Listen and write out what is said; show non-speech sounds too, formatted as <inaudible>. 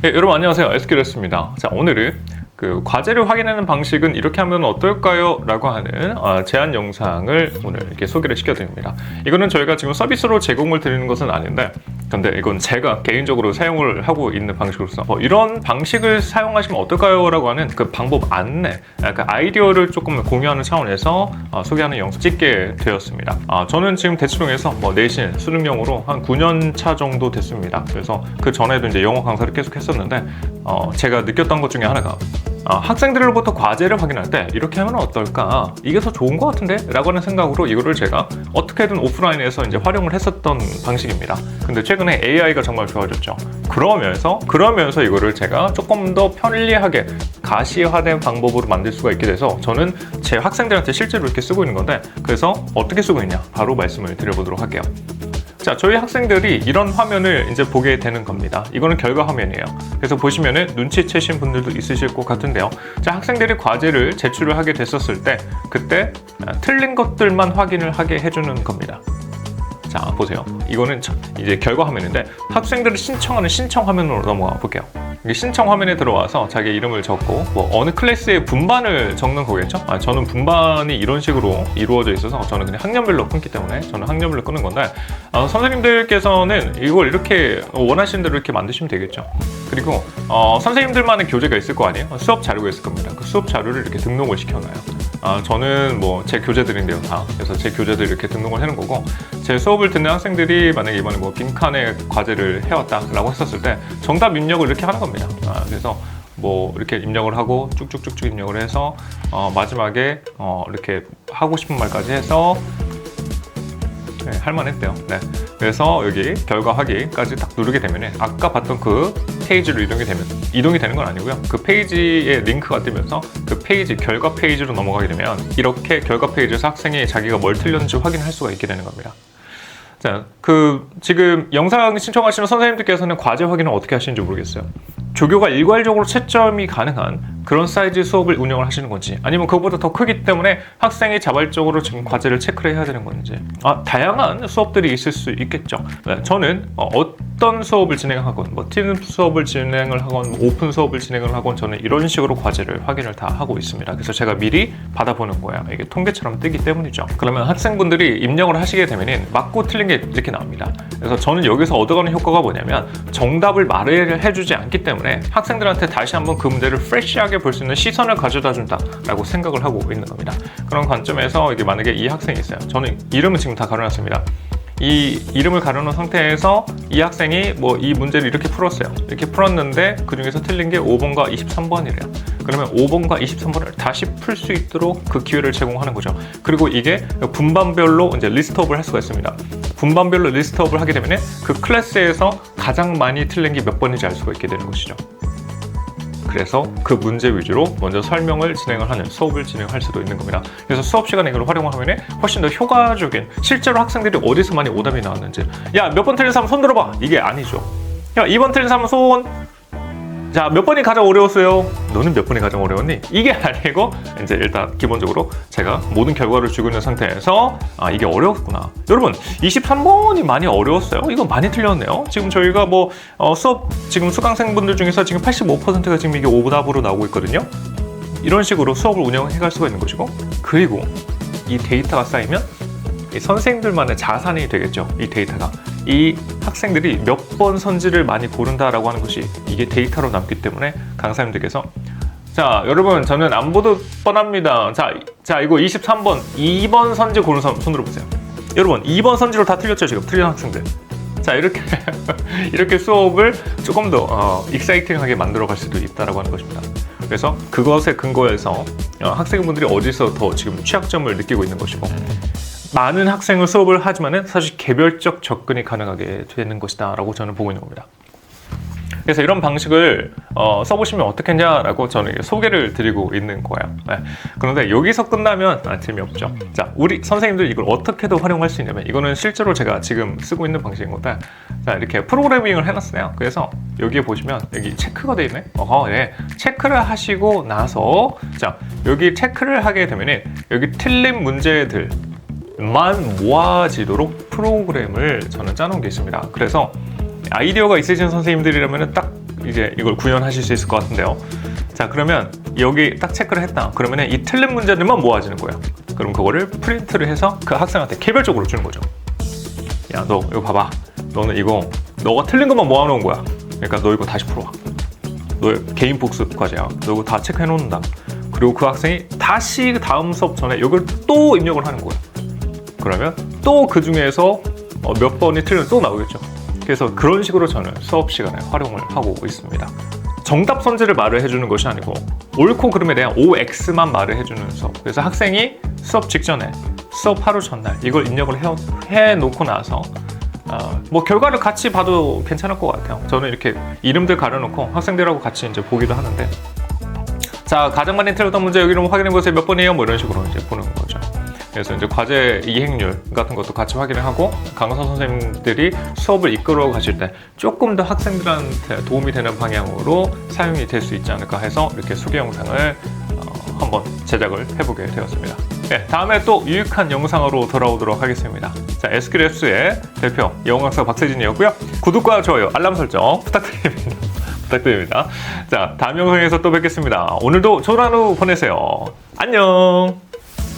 네, 여러분 안녕하세요. 에스키레스입니다. 자, 오늘은 그 과제를 확인하는 방식은 이렇게 하면 어떨까요? 라고 하는 어, 제안 영상을 오늘 이렇게 소개를 시켜드립니다. 이거는 저희가 지금 서비스로 제공을 드리는 것은 아닌데, 근데 이건 제가 개인적으로 사용을 하고 있는 방식으로서 어, 이런 방식을 사용하시면 어떨까요? 라고 하는 그 방법 안내, 그 아이디어를 조금 공유하는 차원에서 어, 소개하는 영상 찍게 되었습니다. 아, 저는 지금 대치동에서 뭐 내신 수능용으로 한 9년 차 정도 됐습니다. 그래서 그 전에도 이제 영어 강사를 계속 했었는데, 어, 제가 느꼈던 것 중에 하나가 어, 학생들로부터 과제를 확인할 때 이렇게 하면 어떨까? 이게 더 좋은 것 같은데? 라고 하는 생각으로 이거를 제가 어떻게든 오프라인에서 이제 활용을 했었던 방식입니다. 근데 최근에 AI가 정말 좋아졌죠. 그러면서, 그러면서 이거를 제가 조금 더 편리하게 가시화된 방법으로 만들 수가 있게 돼서 저는 제 학생들한테 실제로 이렇게 쓰고 있는 건데 그래서 어떻게 쓰고 있냐? 바로 말씀을 드려보도록 할게요. 자, 저희 학생들이 이런 화면을 이제 보게 되는 겁니다. 이거는 결과 화면이에요. 그래서 보시면은 눈치채신 분들도 있으실 것 같은데요. 자, 학생들이 과제를 제출을 하게 됐었을 때 그때 아, 틀린 것들만 확인을 하게 해주는 겁니다. 자, 보세요. 이거는 저- 이제 결과 화면인데 학생들이 신청하는 신청 화면으로 넘어가 볼게요. 신청 화면에 들어와서 자기 이름을 적고 뭐 어느 클래스의 분반을 적는 거겠죠? 아, 저는 분반이 이런 식으로 이루어져 있어서 저는 그냥 학년별로 끊기 때문에 저는 학년별로 끊는 건데 어, 선생님들께서는 이걸 이렇게 원하시는 대로 이렇게 만드시면 되겠죠. 그리고 어, 선생님들만의 교재가 있을 거 아니에요? 수업 자료가 있을 겁니다. 그 수업 자료를 이렇게 등록을 시켜놔요. 아, 저는 뭐 제 교재들인데요, 다. 그래서 제 교재들 이렇게 등록을 해놓은 거고, 제 수업을 듣는 학생들이 만약에 이번에 뭐 빈칸에 과제를 해왔다라고 했었을 때 정답 입력을 이렇게 하는 겁니다. 아, 그래서 뭐 이렇게 입력을 하고 쭉쭉쭉쭉 입력을 해서 어, 마지막에 어, 이렇게 하고 싶은 말까지 해서 네, 할만했대요. 네. 그래서 여기 결과 확인까지 딱 누르게 되면 아까 봤던 그 페이지로 이동이 되면 이동이 되는 건 아니고요. 그 페이지에 링크가 뜨면서 그 페이지 결과 페이지로 넘어가게 되면 이렇게 결과 페이지에서 학생이 자기가 뭘 틀렸는지 확인할 수가 있게 되는 겁니다. 자, 그 지금 영상 신청하시는 선생님들께서는 과제 확인을 어떻게 하시는지 모르겠어요. 조교가 일괄적으로 채점이 가능한 그런 사이즈 수업을 운영을 하시는 건지 아니면 그것보다 더 크기 때문에 학생이 자발적으로 지금 과제를 체크를 해야 되는 건지 아, 다양한 수업들이 있을 수 있겠죠. 네, 저는 어, 어떤 수업을 진행하건 뭐 팀 수업을 진행을 하건 뭐 오픈 수업을 진행을 하건 저는 이런 식으로 과제를 확인을 다 하고 있습니다. 그래서 제가 미리 받아보는 거야. 이게 통계처럼 뜨기 때문이죠. 그러면 학생분들이 입력을 하시게 되면 맞고 틀린 게 이렇게 나옵니다. 그래서 저는 여기서 얻어가는 효과가 뭐냐면 정답을 말을 해주지 않기 때문에 학생들한테 다시 한번 그 문제를 프레 시하게 볼 수 있는 시선을 가져다 준다라고 생각을 하고 있는 겁니다. 그런 관점에서 이게 만약에 이 학생이 있어요. 저는 이름은 지금 다 가려놨습니다. 이 이름을 가려놓은 상태에서 이 학생이 뭐 이 문제를 이렇게 풀었어요. 이렇게 풀었는데 그 중에서 틀린 게 5번과 23번이래요. 그러면 5번과 23번을 다시 풀 수 있도록 그 기회를 제공하는 거죠. 그리고 이게 분반별로 이제 리스트업을 할 수가 있습니다. 분반별로 리스트업을 하게 되면 그 클래스에서 가장 많이 틀린 게 몇 번인지 알 수가 있게 되는 것이죠. 그래서 그 문제 위주로 먼저 설명을 진행을 하는 수업을 진행할 수도 있는 겁니다. 그래서 수업 시간에 이걸 활용을 하면 훨씬 더 효과적인 실제로 학생들이 어디서 많이 오답이 나왔는지 야 몇 번 틀린 사람 손 들어봐 이게 아니죠. 야 2번 틀린 사람 손 자, 몇 번이 가장 어려웠어요? 너는 몇 번이 가장 어려웠니? 이게 아니고, 이제 일단 기본적으로 제가 모든 결과를 주고 있는 상태에서, 아, 이게 어려웠구나. 여러분, 23번이 많이 어려웠어요? 이거 많이 틀렸네요. 지금 저희가 뭐, 어, 수업, 지금 수강생분들 중에서 지금 85%가 지금 이게 오답으로 나오고 있거든요. 이런 식으로 수업을 운영해 갈 수가 있는 것이고, 그리고 이 데이터가 쌓이면 이 선생님들만의 자산이 되겠죠. 이 데이터가. 이 학생들이 몇 번 선지를 많이 고른다라고 하는 것이 이게 데이터로 남기 때문에 강사님들께서 자 여러분 저는 안 보듯 뻔합니다. 자, 자 이거 23번 2번 선지 고른 사람 손 들어 보세요. 여러분 2번 선지로 다 틀렸죠 지금 틀린 학생들. 자 이렇게 <laughs> 이렇게 수업을 조금 더 어, 익사이팅하게 만들어갈 수도 있다라고 하는 것입니다. 그래서 그것에 근거해서 어, 학생분들이 어디서 더 지금 취약점을 느끼고 있는 것이고 많은 학생을 수업을 하지만은 사실 개별적 접근이 가능하게 되는 것이다라고 저는 보고 있는 겁니다. 그래서 이런 방식을 어, 써보시면 어떻겠냐라고 저는 소개를 드리고 있는 거예요. 네. 그런데 여기서 끝나면 아, 재미없죠. 자, 우리 선생님들 이걸 어떻게도 활용할 수 있냐면 이거는 실제로 제가 지금 쓰고 있는 방식인 건데 자, 이렇게 프로그래밍을 해놨어요. 그래서 여기에 보시면 여기 체크가 돼 있네. 어허, 예. 체크를 하시고 나서 자, 여기 체크를 하게 되면은 여기 틀린 문제들 만 모아지도록 프로그램을 저는 짜놓은 게 있습니다. 그래서 아이디어가 있으신 선생님들이라면 딱 이제 이걸 구현하실 수 있을 것 같은데요. 자, 그러면 여기 딱 체크를 했다. 그러면 이 틀린 문제들만 모아지는 거예요. 그럼 그거를 프린트를 해서 그 학생한테 개별적으로 주는 거죠. 야, 너 이거 봐봐. 너는 이거 너가 틀린 것만 모아놓은 거야. 그러니까 너 이거 다시 풀어와. 너의 개인 복습 과제야. 너 이거 다 체크해 놓는다. 그리고 그 학생이 다시 그 다음 수업 전에 이걸 또 입력을 하는 거야. 그러면 또 그 중에서 어, 몇 번이 틀리면 또 나오겠죠. 그래서 그런 식으로 저는 수업 시간에 활용을 하고 있습니다. 정답 선지를 말을 해주는 것이 아니고 옳고 그름에 대한 OX만 말을 해주는 수업. 그래서 학생이 수업 직전에 수업 하루 전날 이걸 입력을 해, 해놓고 나서 어, 뭐 결과를 같이 봐도 괜찮을 것 같아요. 저는 이렇게 이름들 가려놓고 학생들하고 같이 이제 보기도 하는데 자 가장 많이 틀렸던 문제 여기 좀 확인해 보세요 몇 번이에요 뭐 이런 식으로 이제 보는 거죠. 그래서 이제 과제 이행률 같은 것도 같이 확인을 하고 강사 선생님들이 수업을 이끌어 가실 때 조금 더 학생들한테 도움이 되는 방향으로 사용이 될 수 있지 않을까 해서 이렇게 소개 영상을 어, 한번 제작을 해보게 되었습니다. 네, 다음에 또 유익한 영상으로 돌아오도록 하겠습니다. 자, SQLF의 대표 영어강사 박세진이었고요. 구독과 좋아요, 알람 설정 부탁드립니다. <laughs> 부탁드립니다. 자, 다음 영상에서 또 뵙겠습니다. 오늘도 좋은 하루 보내세요. 안녕!